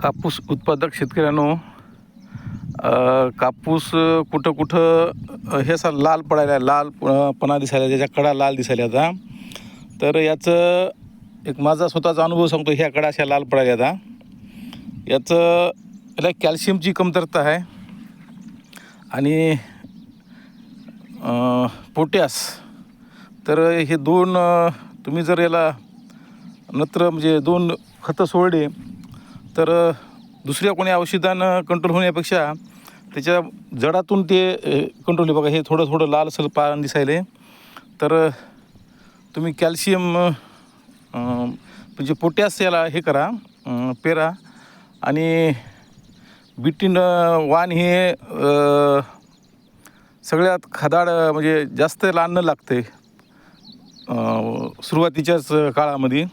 कापूस उत्पादक शेतकऱ्यांनो कापूस कुठं कुठं हे असं लाल पडायला आहे, लाल पणा दिसायला त्याच्या कडा लाल दिसायला आता. तर याचं एक माझा स्वतःचा अनुभव सांगतो ह्या कडा अशा लाल पडायला आता. याचं याला कॅल्शियमची कमतरता आहे. आणि पोटॅस. तर हे दोन तुम्ही जर याला नत्र म्हणजे दोन खतं सोडले तर दुसऱ्या कोणी औषधानं कंट्रोल होण्यापेक्षा त्याच्या जडातून ते कंट्रोल बघा हे थोडं थोडं लाल असं पान दिसायले तर तुम्ही कॅल्शियम म्हणजे पोटॅस याला हे करा पेरा. आणि बिटीन वाण हे सगळ्यात खदाड म्हणजे जास्त लहान न लागते सुरुवातीच्याच काळामध्ये.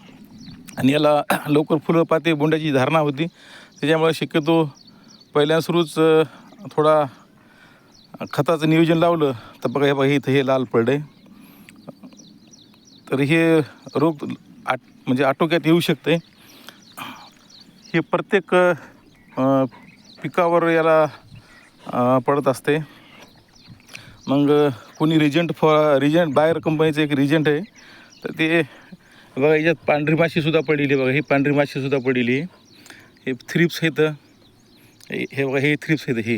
आणि याला लवकर फुलं पाते बोंड्याची धारणा होती. त्याच्यामुळे शक्यतो पहिल्या सुरूच थोडा खताचं नियोजन लावलं. तर बघा हे बघा इथं हे लाल पडले. तर हे रोग आट म्हणजे आटोक्यात येऊ शकते. हे प्रत्येक पिकावर याला पडत असते. मग कोणी रिजंट फ रिजंट बायर कंपनीचं एक रिजंट आहे. तर ते बघा याच्यात पांढरी माशीसुद्धा पडलेली बघा ही पांढरी माशीसुद्धा पडलेली हे थ्रिप्स आहेत. हे हे बघा हे थ्रिप्स आहेत हे.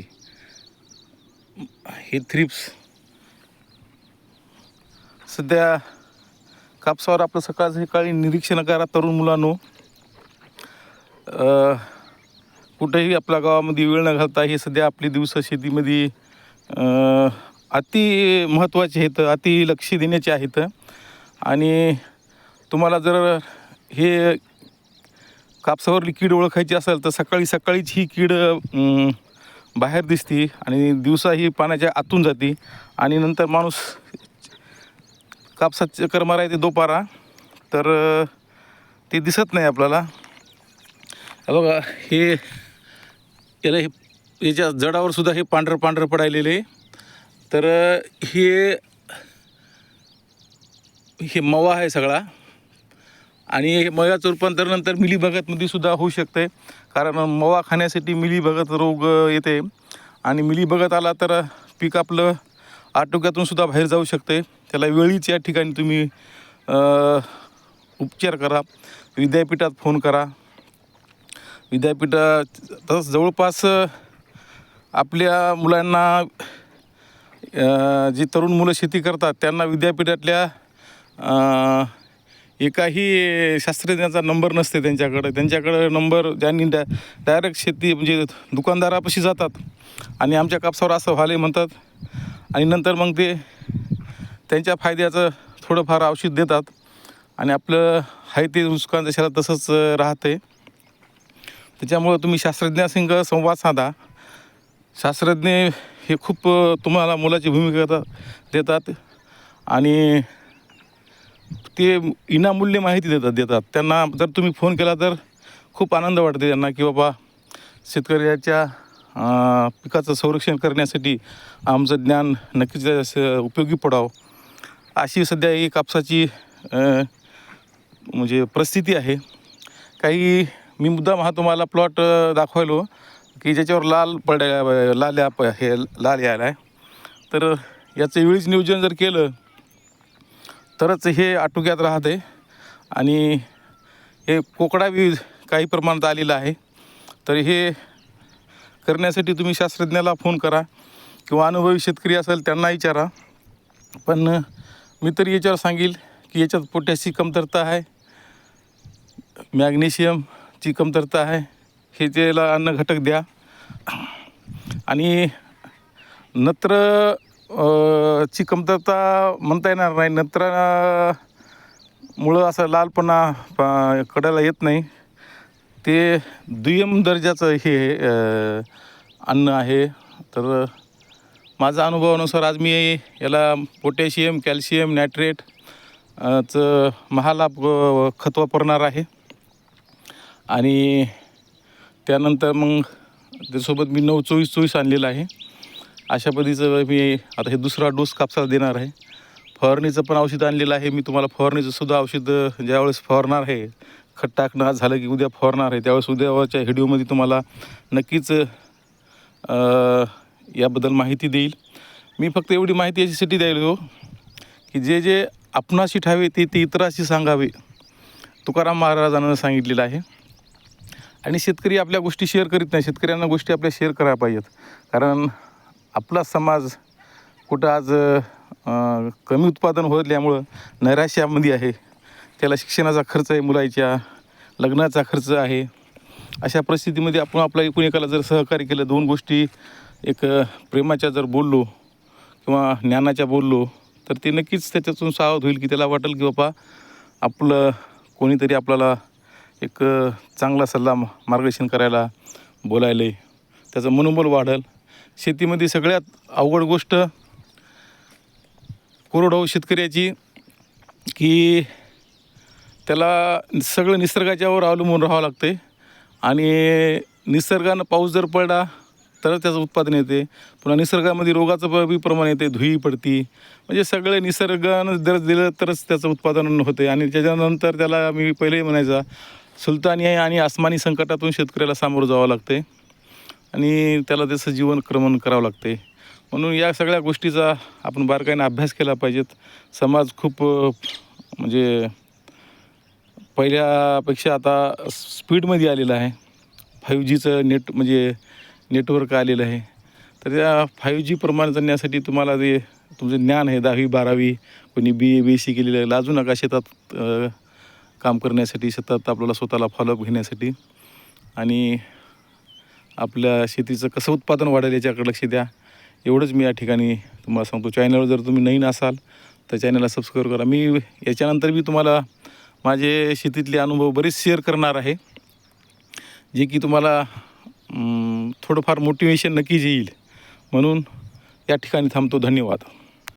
हे थ्रिप्स सध्या कापसावर आपलं सकाळ सकाळी निरीक्षण करा तरुण मुलांनो. कुठेही आपल्या गावामध्ये वेळ न घालता हे सध्या आपली दिवस शेतीमध्ये अति महत्त्वाचे आहेत अति लक्ष देण्याचे आहेत. आणि तुम्हाला जर हे कापसावरली कीड ओळखायची असेल तर सकाळी सकाळीच ही कीड बाहेर दिसते आणि दिवसा ही पाण्याच्या आतून जाते आणि नंतर माणूस कापसात चक्कर मारायचे दोपारा. तर ते दिसत नाही आपल्याला. बघा हे याला हे याच्या जडावर सुद्धा हे पांढरं पांढरं पडायलेले तर हे हे मवा आहे सगळा. आणि हे रूपांतर नंतर मिलीभगतमध्ये सुद्धा होऊ शकते कारण मवा खाण्यासाठी मिलीभगत रोग येते. आणि मिलीबगत आला तर पीक आपलं आटोक्यातून सुद्धा बाहेर जाऊ शकते त्याला वेळीच या ठिकाणी तुम्ही उपचार करा. विद्यापीठात फोन करा. विद्यापीठात तसंच जवळपास आपल्या मुलांना जी तरुण मुलं शेती करतात त्यांना विद्यापीठातल्या एकाही शास्त्रज्ञाचा नंबर नसते त्यांच्याकडं. त्यांच्याकडं नंबर ज्यांनी डा डायरेक्ट शेती म्हणजे दुकानदारापाशी जातात आणि आमच्या कापसावर असं व्हाले म्हणतात आणि नंतर मग ते त्यांच्या फायद्याचं थोडंफार औषध देतात आणि आपलं आहे ते नुकसान जशाला तसंच राहते. त्याच्यामुळं तुम्ही शास्त्रज्ञासिंग संवाद साधा. शास्त्रज्ञ हे खूप तुम्हाला मोलाची भूमिका देतात. आणि ते विनामूल्य माहिती देतात देतात. त्यांना जर तुम्ही फोन केला तर खूप आनंद वाटते त्यांना की बाबा शेतकऱ्याच्या पिकाचं संरक्षण करण्यासाठी आमचं ज्ञान नक्कीच असं उपयोगी पडावं. अशी सध्या ही कापसाची म्हणजे परिस्थिती आहे. काही मी मुद्दाम हा तुम्हाला प्लॉट दाखवायलो की ज्याच्यावर लाल पड्या लाल प- हे लाल यायला आहे तर याचं वेळीच नियोजन जर केलं तरच हे आटोक्यात राहते. आणि हे कोकडा बी काही प्रमाणात आलेला आहे. तर हे करण्यासाठी तुम्ही शास्त्रज्ञाला फोन करा किंवा अनुभवी शेतकरी असेल त्यांना विचारा. पण मी तरी याच्यावर सांगेल की याच्यात पोटॅशची कमतरता आहे. मॅग्नेशियमची कमतरता आहे. हे त्याला अन्न घटक द्या. आणि नत्र ची कमतरता म्हणता येणार नाही. नत्र मुळं असं लालपणा प- कडायला येत नाही. ते दुय्यम दर्जाचं हे अन्न आहे. तर माझा अनुभवानुसार आज मी याला पोटॅशियम कॅल्शियम नायट्रेट चं महालाभ खत वापरणार आहे. आणि त्यानंतर मग त्यासोबत मी नऊ चोवीस चोवीस आणलेलं आहे. अशा पद्धतीचं मी आता हे दुसरा डोस कापसाला देणार आहे. फवारणीचं पण औषध आणलेलं आहे. मी तुम्हाला फवारणीचं सुद्धा औषध ज्यावेळेस फवारणार आहे खत टाकणं आज झालं की उद्या फवारणार आहे त्यावेळेस उद्यावरच्या व्हिडिओमध्ये तुम्हाला नक्कीच याबद्दल माहिती देईल. मी फक्त एवढी माहिती याच्यासाठी द्यायलो की जे जे आपणाशी ठावे ते ते इतराशी सांगावे तुकाराम महाराजांना सांगितलेलं आहे. आणि शेतकरी आपल्या गोष्टी शेअर करीत नाही. शेतकऱ्यांना गोष्टी आपल्या शेअर करायला पाहिजेत. कारण आपला समाज कुठं आज कमी उत्पादन होल्यामुळं नैराश्यामध्ये आहे. त्याला शिक्षणाचा खर्च आहे मुलाच्या लग्नाचा खर्च आहे. अशा परिस्थितीमध्ये आपण आपल्या एकूण एकाला जर सहकार्य केलं दोन गोष्टी एक प्रेमाच्या जर बोललो किंवा ज्ञानाच्या बोललो तर ते नक्कीच त्याच्यातून सावध होईल की त्याला वाटेल की बाबा आपलं कोणीतरी आपल्याला एक अ, चांगला सल्ला मार्गदर्शन करायला बोलायला त्याचं मनोबल वाढेल. शेतीमध्ये सगळ्यात अवघड गोष्ट कोरडवाहू शेतकऱ्याची की त्याला सगळं निसर्गाच्यावर अवलंबून राहावं लागते आणि निसर्गानं पाऊस जर पडला तरच त्याचं उत्पादन येते. पुन्हा निसर्गामध्ये रोगाचं बी प्रमाण येते धुई पडती. म्हणजे सगळे निसर्गानं जर दिलं तरच त्याचं उत्पादन होते. आणि त्याच्यानंतर त्याला मी पहिलेही म्हणायचा सुलतानी आणि आसमानी संकटातून शेतकऱ्याला सामोरं जावं लागते आणि त्याला त्याचं जीवनक्रमण करावं लागते म्हणून या सगळ्या गोष्टीचा आपण बारकाईने अभ्यास केला पाहिजेत. समाज खूप म्हणजे पहिल्यापेक्षा आता स्पीडमध्ये आलेला आहे. फाईव्ह जीचं नेट म्हणजे नेटवर्क आलेलं आहे. तर त्या फाईव्ह जी प्रमाण जाण्यासाठी तुम्हाला जे तुमचं ज्ञान आहे दहावी बारावी कोणी बी ए बी सी केलेलं आहे लाजू नका शेतात काम करण्यासाठी शेतात आपल्याला स्वतःला फॉलोअप घेण्यासाठी. आणि आपल्या शेतीचं कसं उत्पादन वाढेल याच्याकडे लक्ष द्या. एवढंच मी या ठिकाणी तुम्हाला सांगतो. चॅनलवर जर तुम्ही नवीन असाल तर चॅनलला सबस्क्राईब करा. मी याच्यानंतर मी तुम्हाला माझे शेतीतले अनुभव बरेच शेअर करणार आहे. जे की तुम्हाला थोडंफार मोटिवेशन नक्कीच येईल. म्हणून या ठिकाणी थांबतो. धन्यवाद.